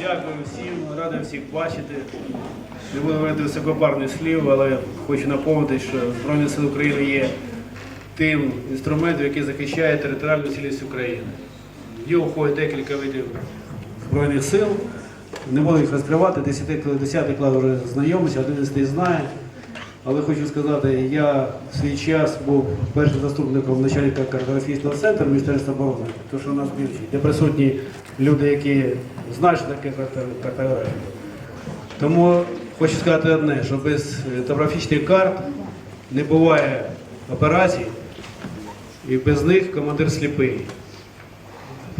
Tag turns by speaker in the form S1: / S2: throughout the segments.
S1: Дякую всім, радий всіх бачити. Не буду говорити високопарних слів, але хочу напомнити, що Збройні Сили України є тим інструментом, який захищає територіальну цілість України. В нього входить декілька видів Збройних сил. Не буду їх розкривати, 10, 10 клас вже знайомився, 11 знає. Але хочу сказати, я в свій час був першим заступником начальника картографічного центру Міністерства оборони, тому що у нас більшість, де присутні люди, які знають, таке карто- картографія. Тому хочу сказати одне, що без топографічних карт не буває операцій, і без них командир сліпий.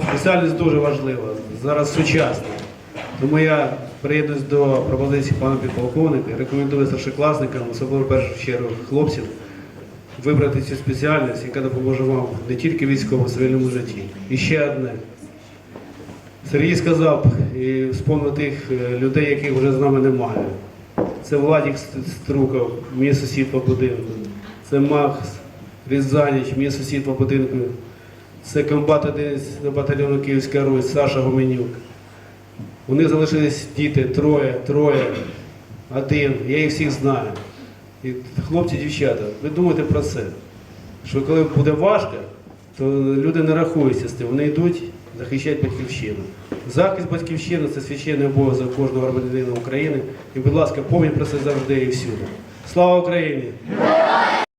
S1: Спеціальність дуже важлива, зараз сучасна. Тому я приєднуюсь до пропозиції пана підполковника, і рекомендую старшокласникам, особливо в першу чергу хлопцям, вибрати цю спеціальність, яка допоможе вам не тільки військовому, цивільному житті. І ще одне. Сергій сказав і вспомнив тих е, людей, яких вже з нами немає. Це Владік Струков, мій сусід по будинку. Це Макс Різаніч, мій сусід по будинку. Це комбат один з батальйону Київська Русь, Саша Гоменюк. У них залишились діти, троє, троє, один. Я їх всіх знаю. І хлопці, дівчата, ви думайте про це. Що коли буде важко, то люди не рахуються з тим, вони йдуть захищати батьківщину. Захист батьківщини це священний обов'язок кожного громадянина України. І, будь ласка, пам'ять про це завжди і всюди. Слава Україні!